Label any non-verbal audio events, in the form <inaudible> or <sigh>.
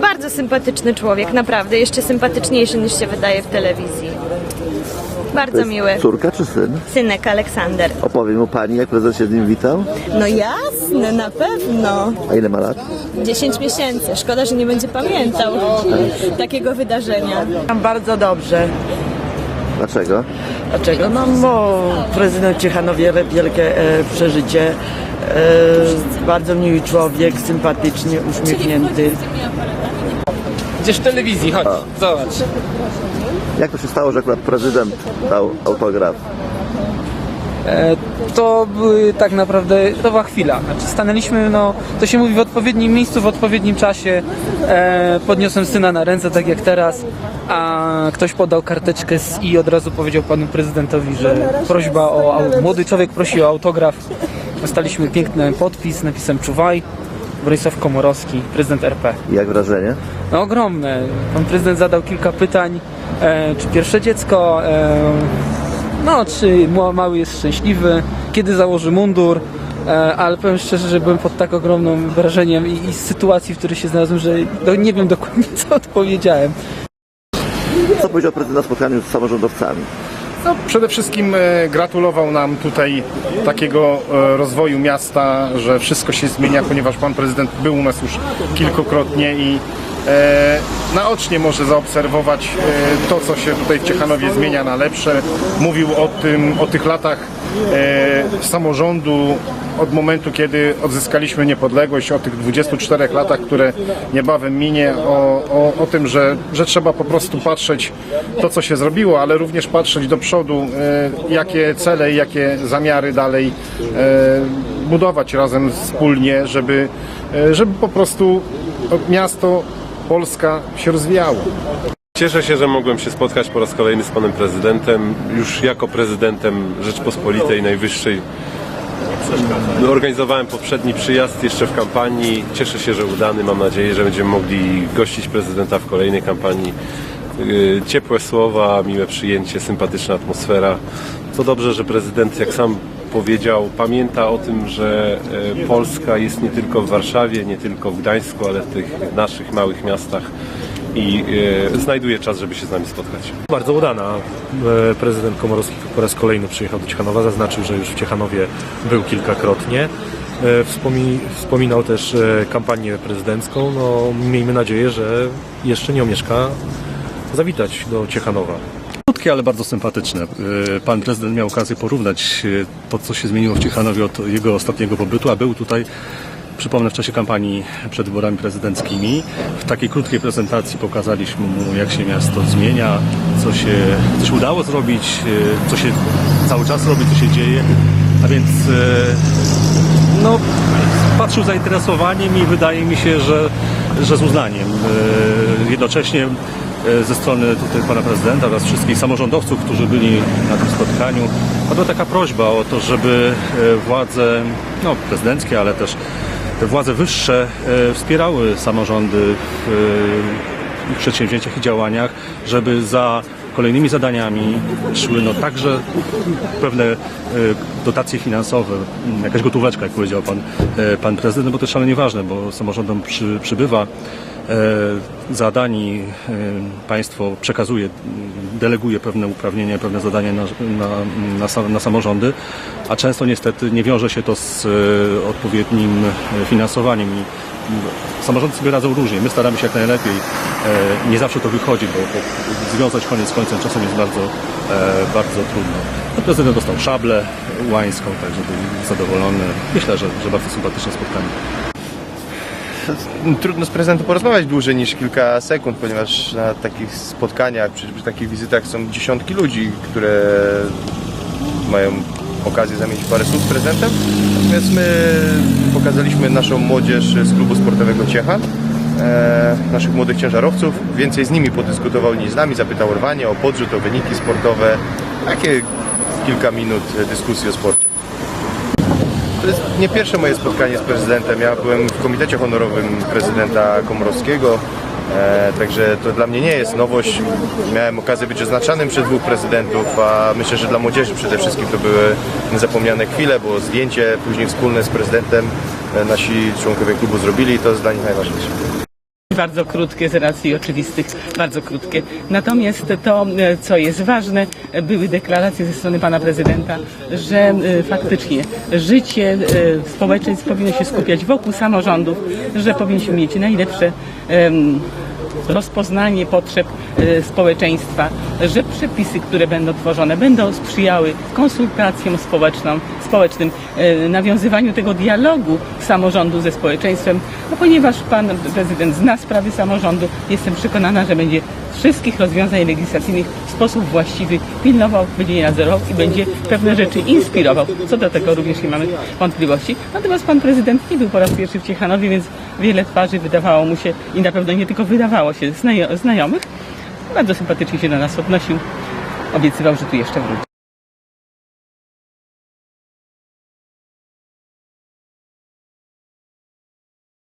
Bardzo sympatyczny człowiek, naprawdę. Jeszcze sympatyczniejszy niż się wydaje w telewizji. Bardzo miły. Córka czy syn? Synek Aleksander. Opowie mu pani, jak prezydent się z nim witał? No jasne, na pewno. A ile ma lat? 10 miesięcy. Szkoda, że nie będzie pamiętał takiego wydarzenia. Bardzo dobrze. Dlaczego? Dlaczego? No bo prezydent Ciechanowie wielkie e, przeżycie. E, bardzo miły człowiek, sympatycznie, uśmiechnięty. Gdzieś w telewizji, chodź, zobacz. Jak to się stało, że akurat prezydent dał autograf? E, to były tak naprawdę, była chwila. Znaczy stanęliśmy, no, to się mówi w odpowiednim miejscu, w odpowiednim czasie. E, podniosłem syna na ręce, tak jak teraz, a ktoś podał karteczkę z i od razu powiedział panu prezydentowi, że prośba o, młody człowiek prosi o autograf. Dostaliśmy piękny podpis napisem Czuwaj. Bronisław Komorowski, prezydent RP. Jak wrażenie? No ogromne. Pan prezydent zadał kilka pytań, e, czy pierwsze dziecko, e, no czy mały jest szczęśliwy, kiedy założy mundur, e, ale powiem szczerze, że byłem pod tak ogromnym wrażeniem i, i z sytuacji, w której się znalazłem, że no, nie wiem dokładnie <laughs> co odpowiedziałem. Co powiedział prezydent na spotkaniu z samorządowcami? No, przede wszystkim e, gratulował nam tutaj takiego e, rozwoju miasta, że wszystko się zmienia, ponieważ pan prezydent był u nas już kilkukrotnie i naocznie może zaobserwować e, to, co się tutaj w Ciechanowie zmienia na lepsze. Mówił o tym, o tych latach e, samorządu od momentu, kiedy odzyskaliśmy niepodległość, o tych 24 latach, które niebawem minie, o, o, o tym, że, że trzeba po prostu patrzeć to, co się zrobiło, ale również patrzeć do przodu, e, jakie cele i jakie zamiary dalej e, budować razem wspólnie, żeby, e, żeby po prostu miasto, Polska się rozwijało. Cieszę się, że mogłem się spotkać po raz kolejny z panem prezydentem, już jako prezydentem Rzeczpospolitej Najwyższej. Organizowałem poprzedni przyjazd jeszcze w kampanii. Cieszę się, że udany. Mam nadzieję, że będziemy mogli gościć prezydenta w kolejnej kampanii. Yy, Ciepłe słowa, miłe przyjęcie, sympatyczna atmosfera. To dobrze, że prezydent, jak sam powiedział, pamięta o tym, że e, Polska jest nie tylko w Warszawie, nie tylko w Gdańsku, ale w tych naszych małych miastach i e, znajduje czas, żeby się z nami spotkać. Bardzo udana. E, Prezydent Komorowski po raz kolejny przyjechał do Ciechanowa. Zaznaczył, że już w Ciechanowie był kilkakrotnie. Wspomi, wspominał też kampanię prezydencką. No, miejmy nadzieję, że jeszcze nie omieszka zawitać do Ciechanowa. Krótkie, ale bardzo sympatyczne. E, Pan prezydent miał okazję porównać e, to, co się zmieniło w Ciechanowie od jego ostatniego pobytu, a był tutaj, przypomnę, w czasie kampanii przed wyborami prezydenckimi. W takiej krótkiej prezentacji pokazaliśmy mu, jak się miasto zmienia, co się, co się udało zrobić, e, co się cały czas robi, co się dzieje. A więc no, patrzył z zainteresowaniem i wydaje mi się, że, że z uznaniem. Jednocześnie ze strony tutaj pana prezydenta oraz wszystkich samorządowców, którzy byli na tym spotkaniu, padła taka prośba o to, żeby e, władze no, prezydenckie, ale też te władze wyższe e, wspierały samorządy w e, ich przedsięwzięciach i działaniach, żeby za kolejnymi zadaniami szły no także pewne e, dotacje finansowe, jakaś gotóweczka, jak powiedział pan, e, pan prezydent, bo to jest szalenie ważne, bo samorządom przy, przybywa e, zadań, e, państwo przekazuje, deleguje pewne uprawnienia, pewne zadania na, na, na, na samorządy, a często niestety nie wiąże się to z e, odpowiednim finansowaniem samorządy sobie radzą różnie. My staramy się jak najlepiej. Nie zawsze to wychodzi, bo, bo związać koniec z końcem czasem jest bardzo, bardzo trudno. No, prezydent dostał szablę łańską, także był zadowolony. Myślę, że, że bardzo sympatyczne spotkanie. <laughs> Trudno z prezydentem porozmawiać dłużej niż kilka sekund, ponieważ na takich spotkaniach, przy, przy takich wizytach są dziesiątki ludzi, które mają okazję zamienić parę słów z prezydentem. Natomiast my pokazaliśmy naszą młodzież z klubu sportowego Ciecha, e, naszych młodych ciężarowców. Więcej z nimi podyskutował niż z nami, zapytał o rwanie, o podrzut, o wyniki sportowe. Takie kilka minut dyskusji o sporcie. To jest nie pierwsze moje spotkanie z prezydentem. Ja byłem w komitecie honorowym prezydenta Komorowskiego, e, także to dla mnie nie jest nowość. Miałem okazję być oznaczanym przez dwóch prezydentów, a myślę, że dla młodzieży przede wszystkim to były niezapomniane chwile, bo zdjęcie później wspólne z prezydentem e, nasi członkowie klubu zrobili i to jest dla nich najważniejsze. Bardzo krótkie z racji oczywistych, bardzo krótkie. Natomiast to, e, co jest ważne, e, były deklaracje ze strony pana prezydenta, że e, faktycznie życie społeczeństw powinno się skupiać wokół samorządów, że powinniśmy mieć najlepsze rozpoznanie potrzeb e, społeczeństwa, że przepisy, które będą tworzone, będą sprzyjały konsultacjom społecznym, społecznym, nawiązywaniu tego dialogu samorządu ze społeczeństwem, no ponieważ pan prezydent zna sprawy samorządu, jestem przekonana, że będzie wszystkich rozwiązań legislacyjnych w sposób właściwy pilnował, będzie je nadzorował i będzie pewne rzeczy inspirował. Co do tego również nie mamy wątpliwości. Natomiast pan prezydent nie był po raz pierwszy w Ciechanowie, więc wiele twarzy wydawało mu się i na pewno nie tylko wydawało się znajo- znajomych. Bardzo sympatycznie się do nas odnosił. Obiecywał, że tu jeszcze wróci.